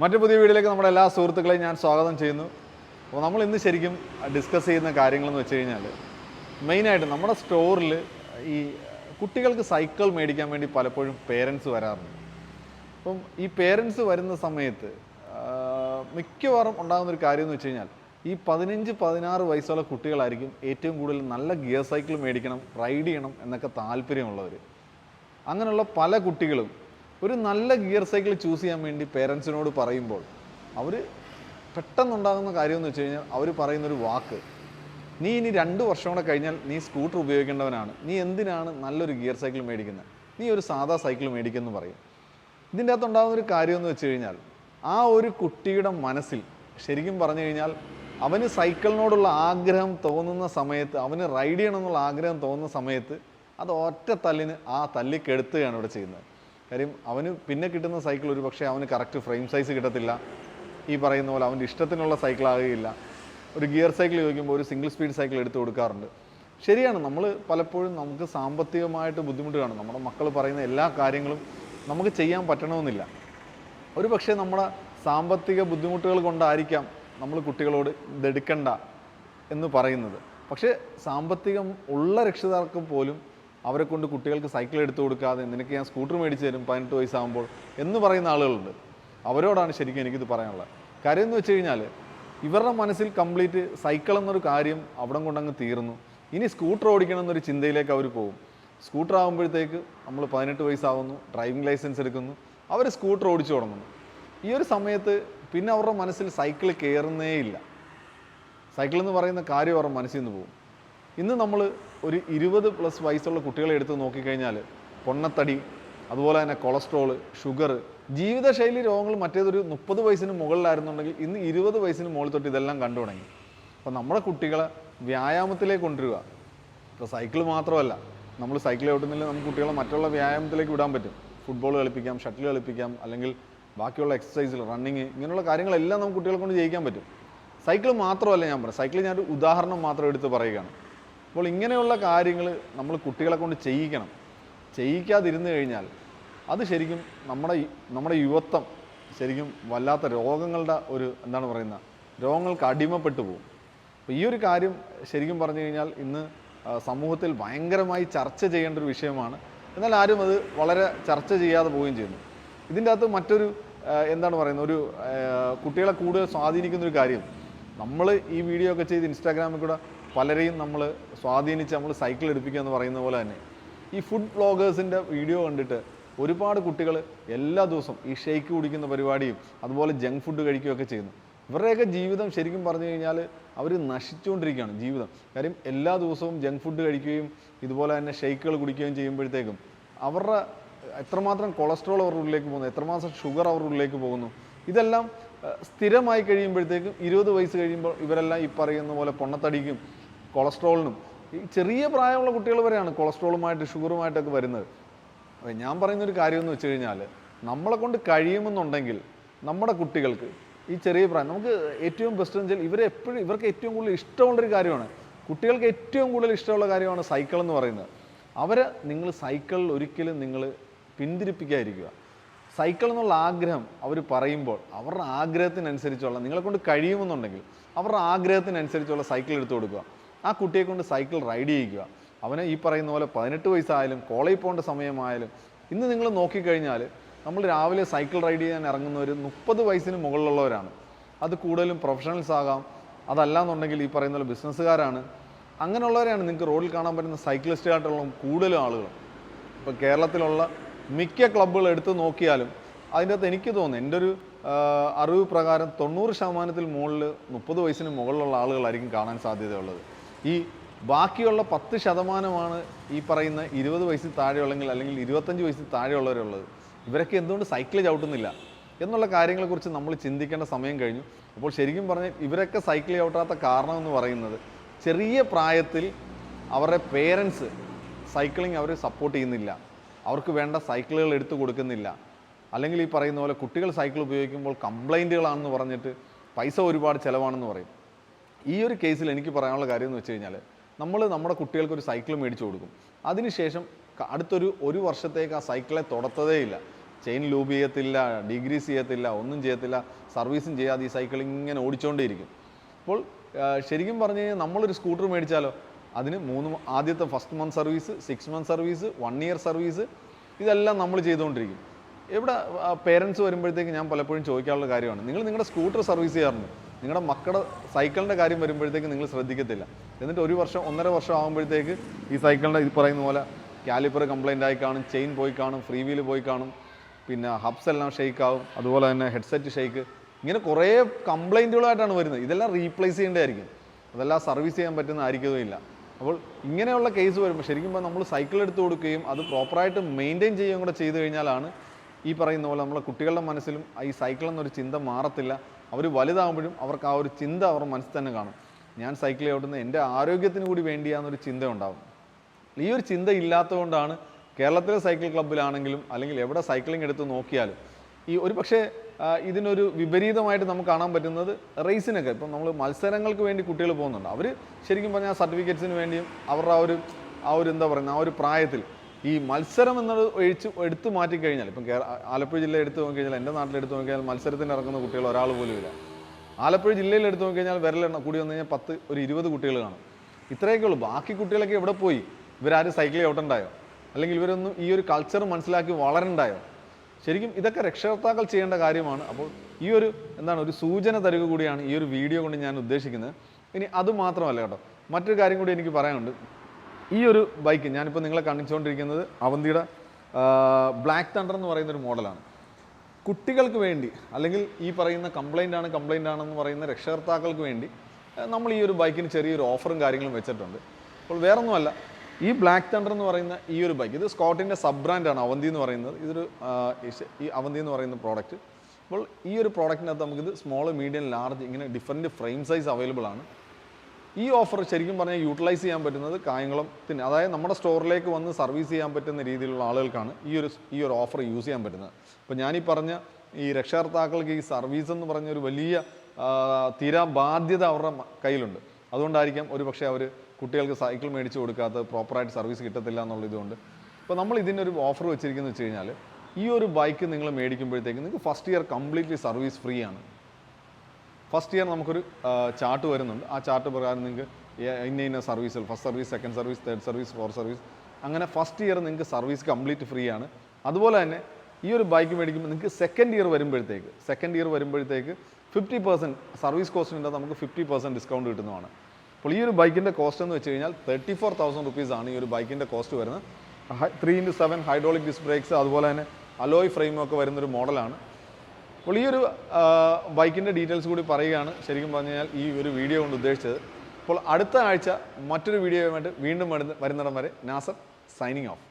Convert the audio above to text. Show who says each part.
Speaker 1: മറ്റു പുതിയ വീഡിയോയിലേക്ക് നമ്മുടെ എല്ലാ സുഹൃത്തുക്കളെയും ഞാൻ സ്വാഗതം ചെയ്യുന്നു. അപ്പോൾ നമ്മൾ ഇന്ന് ശരിക്കും ഡിസ്കസ് ചെയ്യുന്ന കാര്യങ്ങളെന്ന് വെച്ച് കഴിഞ്ഞാൽ മെയിനായിട്ട് നമ്മുടെ സ്റ്റോറിൽ ഈ കുട്ടികൾക്ക് സൈക്കിൾ മേടിക്കാൻ വേണ്ടി പലപ്പോഴും പേരൻസ് വരാറുണ്ട്. അപ്പം ഈ പേരൻസ് വരുന്ന സമയത്ത് മിക്കവാറും ഉണ്ടാകുന്ന ഒരു കാര്യം എന്ന് വെച്ച് കഴിഞ്ഞാൽ ഈ പതിനഞ്ച് പതിനാറ് വയസ്സുള്ള കുട്ടികളായിരിക്കും ഏറ്റവും കൂടുതൽ നല്ല ഗിയർ സൈക്കിൾ മേടിക്കണം റൈഡ് ചെയ്യണം എന്നൊക്കെ താല്പര്യമുള്ളവർ അങ്ങനെയുള്ള പല കുട്ടികളും ഒരു നല്ല ഗിയർ സൈക്കിൾ ചൂസ് ചെയ്യാൻ വേണ്ടി പേരൻസിനോട് പറയുമ്പോൾ അവർ പെട്ടെന്നുണ്ടാകുന്ന കാര്യമെന്ന് വെച്ച് കഴിഞ്ഞാൽ അവർ പറയുന്നൊരു വാക്ക് നീ ഇനി രണ്ട് വർഷം കൂടെ കഴിഞ്ഞാൽ നീ സ്കൂട്ടർ ഉപയോഗിക്കേണ്ടവനാണ്. നീ എന്തിനാണ് നല്ലൊരു ഗിയർ സൈക്കിൾ മേടിക്കുന്നത് നീ ഒരു സാധാ സൈക്കിൾ മേടിക്കുമെന്ന് പറയും. ഇതിന്റെ അകത്ത് ഉണ്ടാകുന്ന ഒരു കാര്യമെന്ന് വെച്ച് കഴിഞ്ഞാൽ ആ ഒരു കുട്ടിയുടെ മനസ്സിൽ ശരിക്കും പറഞ്ഞു കഴിഞ്ഞാൽ അവന് സൈക്കിളിനോടുള്ള ആഗ്രഹം തോന്നുന്ന സമയത്ത് അവന് റൈഡ് ചെയ്യണമെന്നുള്ള ആഗ്രഹം തോന്നുന്ന സമയത്ത് അത് ഒറ്റ തല്ലിന് ആ തല്ലിക്കെടുത്തുകയാണ് ഇവിടെ ചെയ്യുന്നത്. കാര്യം അവന് പിന്നെ കിട്ടുന്ന സൈക്കിൾ ഒരു പക്ഷേ അവന് കറക്റ്റ് ഫ്രെയിം സൈസ് കിട്ടത്തില്ല. ഈ പറയുന്ന പോലെ അവന്റെ ഇഷ്ടത്തിനുള്ള സൈക്കിൾ ആകുകയില്ല. ഒരു ഗിയർ സൈക്കിൾ ചോദിക്കുമ്പോൾ ഒരു സിംഗിൾ സ്പീഡ് സൈക്കിൾ എടുത്തു കൊടുക്കാറുണ്ട്. ശരിയാണ് നമ്മൾ പലപ്പോഴും നമുക്ക് സാമ്പത്തികമായിട്ട് ബുദ്ധിമുട്ട് കാണും. നമ്മുടെ മക്കൾ പറയുന്ന എല്ലാ കാര്യങ്ങളും നമുക്ക് ചെയ്യാൻ പറ്റണമെന്നില്ല. ഒരു പക്ഷേ നമ്മുടെ സാമ്പത്തിക ബുദ്ധിമുട്ടുകൾ കൊണ്ടായിരിക്കാം നമ്മൾ കുട്ടികളോട് ഇതെടുക്കണ്ട എന്ന് പറയുന്നത്. പക്ഷേ സാമ്പത്തികം ഉള്ള രക്ഷിതാക്കൾ പോലും അവരെ കൊണ്ട് കുട്ടികൾക്ക് സൈക്കിൾ എടുത്തു കൊടുക്കാതെ നിനക്ക് ഞാൻ സ്കൂട്ടർ മേടിച്ച് തരും പതിനെട്ട് വയസ്സാകുമ്പോൾ എന്ന് പറയുന്ന ആളുകളുണ്ട്. അവരോടാണ് ശരിക്കും എനിക്കിത് പറയാനുള്ളത്. കാര്യം എന്ന് വെച്ച് കഴിഞ്ഞാൽ ഇവരുടെ മനസ്സിൽ കംപ്ലീറ്റ് സൈക്കിൾ എന്നൊരു കാര്യം അവിടം കൊണ്ടങ്ങ് തീർന്നു. ഇനി സ്കൂട്ടർ ഓടിക്കണം എന്നൊരു ചിന്തയിലേക്ക് അവർ പോകും. സ്കൂട്ടർ ആകുമ്പോഴത്തേക്ക് നമ്മൾ പതിനെട്ട് വയസ്സാവുന്നു ഡ്രൈവിംഗ് ലൈസൻസ് എടുക്കുന്നു അവർ സ്കൂട്ടർ ഓടിച്ചു തുടങ്ങുന്നു. ഈ ഒരു സമയത്ത് പിന്നെ അവരുടെ മനസ്സിൽ സൈക്കിൾ കയറുന്നേയില്ല സൈക്കിൾ എന്ന് പറയുന്ന കാര്യം അവരുടെ മനസ്സിൽ നിന്ന് പോകും. ഇന്ന് നമ്മൾ ഒരു ഇരുപത് പ്ലസ് വയസ്സുള്ള കുട്ടികളെ എടുത്ത് നോക്കിക്കഴിഞ്ഞാൽ പൊണ്ണത്തടി അതുപോലെ തന്നെ കൊളസ്ട്രോൾ ഷുഗർ ജീവിതശൈലി രോഗങ്ങൾ മറ്റേതൊരു മുപ്പത് വയസ്സിന് മുകളിലായിരുന്നുണ്ടെങ്കിൽ ഇന്ന് ഇരുപത് വയസ്സിന് മുകളിൽ തൊട്ട് ഇതെല്ലാം കണ്ടു തുടങ്ങി. അപ്പോൾ നമ്മുടെ കുട്ടികളെ വ്യായാമത്തിലേക്ക് കൊണ്ടുവരിക. ഇപ്പോൾ സൈക്കിൾ മാത്രമല്ല നമ്മൾ സൈക്കിൾ ഓട്ടുന്നില്ല നമുക്ക് കുട്ടികളെ മറ്റുള്ള വ്യായാമത്തിലേക്ക് വിടാൻ പറ്റും. ഫുട്ബോൾ കളിപ്പിക്കാം ഷട്ടിൽ കളിപ്പിക്കാം അല്ലെങ്കിൽ ബാക്കിയുള്ള എക്സസൈസിൽ റണ്ണിങ് ഇങ്ങനെയുള്ള കാര്യങ്ങളെല്ലാം നമുക്ക് കുട്ടികളെ കൊണ്ട് ചെയ്യിക്കാൻ പറ്റും. സൈക്കിൾ മാത്രമല്ല ഞാൻ പറയാം സൈക്കിൾ ഞാനൊരു ഉദാഹരണം മാത്രം എടുത്ത് പറയുകയാണ്. അപ്പോൾ ഇങ്ങനെയുള്ള കാര്യങ്ങൾ നമ്മൾ കുട്ടികളെ കൊണ്ട് ചെയ്യിക്കണം. ചെയ്യിക്കാതിരുന്നു കഴിഞ്ഞാൽ അത് ശരിക്കും നമ്മുടെ നമ്മുടെ യുവത്വം ശരിക്കും വല്ലാത്ത രോഗങ്ങളുടെ ഒരു എന്താണ് പറയുന്നത് രോഗങ്ങൾക്ക് അടിമപ്പെട്ടു പോകും. അപ്പോൾ ഈ ഒരു കാര്യം ശരിക്കും പറഞ്ഞു കഴിഞ്ഞാൽ ഇന്ന് സമൂഹത്തിൽ ഭയങ്കരമായി ചർച്ച ചെയ്യേണ്ട ഒരു വിഷയമാണ്. എന്നാൽ ആരും അത് വളരെ ചർച്ച ചെയ്യാതെ പോവുകയും ചെയ്യുന്നു. ഇതിന്റെ അകത്ത് മറ്റൊരു എന്താണ് പറയുന്നത് ഒരു കുട്ടികളെ കൂടുതൽ സ്വാധീനിക്കുന്ന ഒരു കാര്യം. നമ്മൾ ഈ വീഡിയോ ഒക്കെ ചെയ്ത് ഇൻസ്റ്റാഗ്രാമിൽ കൂടെ പലരെയും നമ്മൾ സ്വാധീനിച്ച് നമ്മൾ സൈക്കിൾ എടുപ്പിക്കുക എന്ന് പറയുന്ന പോലെ തന്നെ. ഈ ഫുഡ് വ്ളോഗേഴ്സിന്റെ വീഡിയോ കണ്ടിട്ട് ഒരുപാട് കുട്ടികൾ എല്ലാ ദിവസവും ഈ ഷെയ്ക്ക് കുടിക്കുന്ന പരിപാടിയും അതുപോലെ ജങ്ക് ഫുഡ് കഴിക്കുകയൊക്കെ ചെയ്യുന്നു. ഇവരുടെയൊക്കെ ജീവിതം ശരിക്കും പറഞ്ഞു കഴിഞ്ഞാൽ അവർ നശിച്ചുകൊണ്ടിരിക്കുകയാണ് ജീവിതം. കാര്യം എല്ലാ ദിവസവും ജങ്ക് ഫുഡ് കഴിക്കുകയും ഇതുപോലെ തന്നെ ഷെയ്ക്കുകൾ കുടിക്കുകയും ചെയ്യുമ്പോഴത്തേക്കും അവരുടെ എത്രമാത്രം കൊളസ്ട്രോൾ അവരുടെ ഉള്ളിലേക്ക് പോകുന്നു എത്രമാത്രം ഷുഗർ അവരുടെ ഉള്ളിലേക്ക് പോകുന്നു ഇതെല്ലാം സ്ഥിരമായി കഴിയുമ്പോഴത്തേക്കും ഇരുപത് വയസ്സ് കഴിയുമ്പോൾ ഇവരെല്ലാം ഈ പറയുന്ന പോലെ പൊണ്ണത്തടിക്കും കൊളസ്ട്രോളിനും. ഈ ചെറിയ പ്രായമുള്ള കുട്ടികൾ വരെയാണ് കൊളസ്ട്രോളുമായിട്ട് ഷുഗറുമായിട്ടൊക്കെ വരുന്നത്. ഞാൻ പറയുന്നൊരു കാര്യം എന്ന് വെച്ച് കഴിഞ്ഞാൽ നമ്മളെ കൊണ്ട് കഴിയുമെന്നുണ്ടെങ്കിൽ നമ്മുടെ കുട്ടികൾക്ക് ഈ ചെറിയ പ്രായം നമുക്ക് ഏറ്റവും ബെസ്റ്റ് എന്ന് വെച്ചാൽ ഇവരെ എപ്പോഴും ഇവർക്ക് ഏറ്റവും കൂടുതൽ ഇഷ്ടമുള്ളൊരു കാര്യമാണ്. കുട്ടികൾക്ക് ഏറ്റവും കൂടുതൽ ഇഷ്ടമുള്ള കാര്യമാണ് സൈക്കിൾ എന്ന് പറയുന്നത്. അവരെ നിങ്ങൾ സൈക്കിളിൽ ഒരിക്കലും നിങ്ങൾ പിന്തിരിപ്പിക്കാതിരിക്കുക. സൈക്കിൾ എന്നുള്ള ആഗ്രഹം അവർ പറയുമ്പോൾ അവരുടെ ആഗ്രഹത്തിനനുസരിച്ചുള്ള നിങ്ങളെ കൊണ്ട് കഴിയുമെന്നുണ്ടെങ്കിൽ അവരുടെ ആഗ്രഹത്തിനനുസരിച്ചുള്ള സൈക്കിൾ എടുത്തു കൊടുക്കുക. ആ കുട്ടിയെ കൊണ്ട് സൈക്കിൾ റൈഡ് ചെയ്യിക്കുക അവനെ ഈ പറയുന്ന പോലെ പതിനെട്ട് വയസ്സായാലും കോളേജിൽ പോകേണ്ട സമയമായാലും ഇന്ന് നിങ്ങൾ നോക്കിക്കഴിഞ്ഞാൽ നമ്മൾ രാവിലെ സൈക്കിൾ റൈഡ് ചെയ്യാൻ ഇറങ്ങുന്നവർ മുപ്പത് വയസ്സിന് മുകളിലുള്ളവരാണ്. അത് കൂടുതലും പ്രൊഫഷണൽസ് ആകാം. അതല്ലാന്നുണ്ടെങ്കിൽ ഈ പറയുന്ന പോലെ ബിസിനസ്സുകാരാണ് അങ്ങനെയുള്ളവരെയാണ് നിങ്ങൾക്ക് റോഡിൽ കാണാൻ പറ്റുന്ന സൈക്ലിസ്റ്റുകായിട്ടുള്ള കൂടുതലും ആളുകൾ. ഇപ്പോൾ കേരളത്തിലുള്ള മിക്ക ക്ലബ്ബുകൾ എടുത്തു നോക്കിയാലും അതിന്റെ അകത്ത് എനിക്ക് തോന്നുന്നു എന്റെ ഒരു അറിവ് പ്രകാരം തൊണ്ണൂറ് ശതമാനത്തിൽ മുകളിൽ മുപ്പത് വയസ്സിന് മുകളിലുള്ള ആളുകളായിരിക്കും കാണാൻ സാധ്യതയുള്ളത്. ഈ ബാക്കിയുള്ള പത്ത് ശതമാനമാണ് ഈ പറയുന്ന ഇരുപത് വയസ്സിൽ താഴെയുള്ളെങ്കിൽ അല്ലെങ്കിൽ ഇരുപത്തഞ്ച് വയസ്സിൽ താഴെയുള്ളവരുള്ളത് ഇവരൊക്കെ എന്തുകൊണ്ട് സൈക്കിൾ ചവിട്ടുന്നില്ല? എന്നുള്ള കാര്യങ്ങളെക്കുറിച്ച് നമ്മൾ ചിന്തിക്കേണ്ട സമയം കഴിഞ്ഞു. അപ്പോൾ ശരിക്കും പറഞ്ഞാൽ ഇവരൊക്കെ സൈക്കിൾ ചവിട്ടാത്ത കാരണം എന്ന് പറയുന്നത് ചെറിയ പ്രായത്തിൽ അവരുടെ പേരൻസ് സൈക്ലിംഗ് അവർ സപ്പോർട്ട് ചെയ്യുന്നില്ല. അവർക്ക് വേണ്ട സൈക്കിളുകൾ എടുത്തു കൊടുക്കുന്നില്ല. അല്ലെങ്കിൽ ഈ പറയുന്ന പോലെ കുട്ടികൾ സൈക്കിൾ ഉപയോഗിക്കുമ്പോൾ കംപ്ലൈന്റുകളാണെന്ന് പറഞ്ഞിട്ട് പൈസ ഒരുപാട് ചിലവാണെന്ന് പറയും. ഈ ഒരു കേസിൽ എനിക്ക് പറയാനുള്ള കാര്യം എന്ന് വെച്ച് കഴിഞ്ഞാൽ നമ്മൾ നമ്മുടെ കുട്ടികൾക്ക് ഒരു സൈക്കിൾ മേടിച്ചു കൊടുക്കും. അതിനുശേഷം അടുത്തൊരു ഒരു വർഷത്തേക്ക് ആ സൈക്കിളെ തുടത്തതേ ഇല്ല. ചെയിൻ ലൂബ് ചെയ്യത്തില്ല ഡിഗ്രീസ് ചെയ്യത്തില്ല ഒന്നും ചെയ്യത്തില്ല സർവീസും ചെയ്യാതെ ഈ സൈക്കിൾ ഇങ്ങനെ ഓടിച്ചുകൊണ്ടേയിരിക്കും അപ്പോൾ ശരിക്കും പറഞ്ഞു കഴിഞ്ഞാൽ നമ്മളൊരു സ്കൂട്ടർ മേടിച്ചാലോ? അതിന് മൂന്ന് ആദ്യത്തെ first month service six month service one year service ഇതെല്ലാം നമ്മൾ ചെയ്തുകൊണ്ടിരിക്കും. ഇവിടെ പേരൻസ് വരുമ്പോഴത്തേക്ക് ഞാൻ പലപ്പോഴും ചോദിക്കാനുള്ള കാര്യമാണ്. നിങ്ങൾ നിങ്ങളുടെ സ്കൂട്ടർ സർവീസ് ചെയ്യാറുണ്ട്. നിങ്ങളുടെ മക്കളുടെ സൈക്കിളിന്റെ കാര്യം വരുമ്പോഴത്തേക്ക് നിങ്ങൾ ശ്രദ്ധിക്കത്തില്ല. എന്നിട്ട് ഒരു വർഷം ഒന്നര വർഷം ആകുമ്പോഴത്തേക്ക് ഈ സൈക്കിളിന്റെ ഇത് പറയുന്ന പോലെ കാലിപ്പർ കംപ്ലൈന്റ് ആയി കാണും ചെയിൻ പോയി കാണും ഫ്രീ വീൽ പോയി കാണും പിന്നെ ഹബ്സ് എല്ലാം ഷെയ്ക്ക് ആവും അതുപോലെ തന്നെ ഹെഡ്സെറ്റ് ഷെയ്ക്ക് ഇങ്ങനെ കുറേ കംപ്ലൈന്റുകളായിട്ടാണ് വരുന്നത്. ഇതെല്ലാം റീപ്ലേസ് ചെയ്യേണ്ടതായിരിക്കും. അതെല്ലാം സർവീസ് ചെയ്യാൻ പറ്റുന്ന ആയിരിക്കുകയില്ല അപ്പോൾ ഇങ്ങനെയുള്ള കേസ് വരുമ്പോൾ ശരിക്കും നമ്മൾ സൈക്കിൾ എടുത്തു കൊടുക്കുകയും അത് പ്രോപ്പറായിട്ട് മെയിന്റെയിൻ ചെയ്യുകയും കൂടെ ചെയ്തു കഴിഞ്ഞാലാണ് ഈ പറയുന്ന പോലെ നമ്മളെ കുട്ടികളുടെ മനസ്സിലും ഈ സൈക്കിൾ എന്നൊരു ചിന്ത മാറത്തില്ല. അവർ വലുതാകുമ്പോഴും അവർക്ക് ആ ഒരു ചിന്ത അവർ മനസ്സിൽ തന്നെ കാണും. ഞാൻ സൈക്കിൾ ഓടുന്ന എന്റെ ആരോഗ്യത്തിന് കൂടി വേണ്ടിയാണെന്നൊരു ചിന്ത ഉണ്ടാകും ഈ ഒരു ചിന്ത ഇല്ലാത്തതുകൊണ്ടാണ് കേരളത്തിലെ സൈക്കിൾ ക്ലബ്ബിലാണെങ്കിലും അല്ലെങ്കിൽ എവിടെ സൈക്ലിംഗ് എടുത്ത് നോക്കിയാലും ഈ ഒരു പക്ഷേ ഇതിനൊരു വിപരീതമായിട്ട് നമുക്ക് കാണാൻ പറ്റുന്നത് റേസിനൊക്കെ. ഇപ്പം നമ്മൾ മത്സരങ്ങൾക്ക് വേണ്ടി കുട്ടികൾ പോകുന്നുണ്ട്. അവർ ശരിക്കും പറഞ്ഞാൽ സർട്ടിഫിക്കറ്റ്സിന് വേണ്ടിയും അവരുടെ ആ ഒരു ആ ഒരു എന്താ പറയുന്നത് ആ ഒരു പ്രായത്തിൽ ഈ മത്സരം എന്നത് ഒഴിച്ച് എടുത്തു മാറ്റിക്കഴിഞ്ഞാൽ ഇപ്പം കേര ആലപ്പുഴ ജില്ല എടുത്ത് നോക്കിക്കഴിഞ്ഞാൽ എന്റെ നാട്ടിൽ എടുത്ത് നോക്കിയാൽ മത്സരത്തിന് ഇറങ്ങുന്ന കുട്ടികൾ ഒരാൾ പോലും ഇല്ല. ആലപ്പുഴ ജില്ലയിൽ എടുത്ത് നോക്കിക്കഴിഞ്ഞാൽ വിരലെണ്ണ കൂടി വന്നു കഴിഞ്ഞാൽ പത്ത് ഒരു ഇരുപത് കുട്ടികൾ കാണും. ഇത്രയൊക്കെ ഉള്ളൂ. ബാക്കി കുട്ടികളൊക്കെ എവിടെ പോയി? ഇവരാരും സൈക്കിൾ ഔട്ടുണ്ടായോ? അല്ലെങ്കിൽ ഇവരൊന്നും ഈ ഒരു കൾച്ചർ മനസ്സിലാക്കി വളരണ്ടായോ? ശരിക്കും ഇതൊക്കെ രക്ഷകർത്താക്കൾ ചെയ്യേണ്ട കാര്യമാണ്. അപ്പോൾ ഈ ഒരു എന്താണ് ഒരു സൂചന തരുക കൂടിയാണ് ഈ ഒരു വീഡിയോ കൊണ്ട് ഞാൻ ഉദ്ദേശിക്കുന്നത്. ഇനി അത് മാത്രമല്ല കേട്ടോ. മറ്റൊരു കാര്യം കൂടി എനിക്ക് പറയാനുണ്ട്. ഈ ഒരു ബൈക്ക് ഞാനിപ്പോൾ നിങ്ങളെ കാണിച്ചുകൊണ്ടിരിക്കുന്നത് അവന്തിയുടെ ബ്ലാക്ക് തണ്ടർ എന്ന് പറയുന്ന ഒരു മോഡലാണ്. കുട്ടികൾക്ക് വേണ്ടി അല്ലെങ്കിൽ ഈ പറയുന്ന കംപ്ലൈന്റ് ആണ് കംപ്ലൈന്റ് ആണെന്ന് പറയുന്ന രക്ഷകർത്താക്കൾക്ക് വേണ്ടി നമ്മൾ ഈ ഒരു ബൈക്കിന് ചെറിയൊരു ഓഫറും കാര്യങ്ങളും വെച്ചിട്ടുണ്ട്. അപ്പോൾ വേറൊന്നുമല്ല. ഈ ബ്ലാക്ക് തണ്ടർ എന്ന് പറയുന്ന ഈ ഒരു ബൈക്ക് ഇത് സ്കോട്ടിന്റെ സബ് ബ്രാൻഡാണ് അവന്തി എന്ന് പറയുന്നത്. ഇതൊരു ഈ അവന്തി എന്ന് പറയുന്ന പ്രോഡക്റ്റ് അപ്പോൾ ഈ ഒരു പ്രോഡക്റ്റിനകത്ത് നമുക്കിത് സ്മോൾ മീഡിയം ലാർജ് ഇങ്ങനെ ഡിഫറെന്റ് ഫ്രെയിം സൈസ് അവൈലബിൾ ആണ്. ഈ ഓഫർ ശരിക്കും പറഞ്ഞാൽ യൂട്ടിലൈസ് ചെയ്യാൻ പറ്റുന്നത് കായംകുളത്തിന് അതായത് നമ്മുടെ സ്റ്റോറിലേക്ക് വന്ന് സർവീസ് ചെയ്യാൻ പറ്റുന്ന രീതിയിലുള്ള ആളുകൾക്കാണ് ഈ ഒരു ഈ ഒരു ഓഫർ യൂസ് ചെയ്യാൻ പറ്റുന്നത്. അപ്പോൾ ഞാനീ പറഞ്ഞ ഈ രക്ഷകർത്താക്കൾക്ക് ഈ സർവീസ് എന്ന് പറഞ്ഞ ഒരു വലിയ തീരാ ബാധ്യത അവരുടെ കയ്യിലുണ്ട്. അതുകൊണ്ടായിരിക്കാം ഒരു പക്ഷേ അവർ കുട്ടികൾക്ക് സൈക്കിൾ മേടിച്ച് കൊടുക്കാത്ത പ്രോപ്പറായിട്ട് സർവീസ് കിട്ടത്തില്ല എന്നുള്ള ഇതുകൊണ്ട്. അപ്പോൾ നമ്മൾ ഇതിന്റെ ഒരു ഓഫർ വെച്ചിരിക്കുന്നത് വെച്ച് കഴിഞ്ഞാൽ ഈ ഒരു ബൈക്ക് നിങ്ങൾ മേടിക്കുമ്പോഴത്തേക്ക് നിങ്ങൾക്ക് first year completely service free ആണ്. ഫസ്റ്റ് ഇയർ നമുക്കൊരു ചാർട്ട് വരുന്നുണ്ട്. ആ ചാർട്ട് പ്രകാരം നിങ്ങൾക്ക് ഇന്ന ഇന്ന സർവീസുകൾ first service second service third service four service അങ്ങനെ ഫസ്റ്റ് ഇയർ നിങ്ങൾക്ക് സർവീസ് കംപ്ലീറ്റ് ഫ്രീ ആണ്. അതുപോലെ തന്നെ ഈ ഒരു ബൈക്ക് മേടിക്കുമ്പോൾ നിങ്ങൾക്ക് സെക്കൻഡ് ഇയർ വരുമ്പോഴത്തേക്ക് സെക്കൻഡ് ഇയർ വരുമ്പോഴത്തേക്ക് ഫിഫ്റ്റി പെർസെന്റ് സർവീസ് കോസ്റ്റിന്റെ നമുക്ക് ഫിഫ്റ്റി പെർസെന്റ് ഡിസ്കൗണ്ട് കിട്ടുന്നതാണ്. അപ്പോൾ ഈ ഒരു ബൈക്കിന്റെ കോസ്റ്റ് എന്ന് വെച്ച് കഴിഞ്ഞാൽ തേർട്ടി ഫോർ തൗസൻഡ് റുപ്പീസ് ആണ് ഈ ഒരു ബൈക്കിന്റെ കോസ്റ്റ് വരുന്നത്. Three into seven hydraulic disc brakes അതുപോലെ തന്നെ അലോയ് ഫ്രെയിമും ഒക്കെ വരുന്നൊരു മോഡലാണ്. അപ്പോൾ ഈ ഒരു ബൈക്കിന്റെ ഡീറ്റെയിൽസ് കൂടി പറയുകയാണ്. ശരിക്കും പറഞ്ഞു കഴിഞ്ഞാൽ ഈ ഒരു വീഡിയോ കൊണ്ട് ഉദ്ദേശിച്ചത്. അപ്പോൾ അടുത്ത ആഴ്ച മറ്റൊരു വീഡിയോയുമായിട്ട് വീണ്ടും വരുന്ന- വരുന്നിടം വരെ നാസർ സൈനിങ് ഓഫ്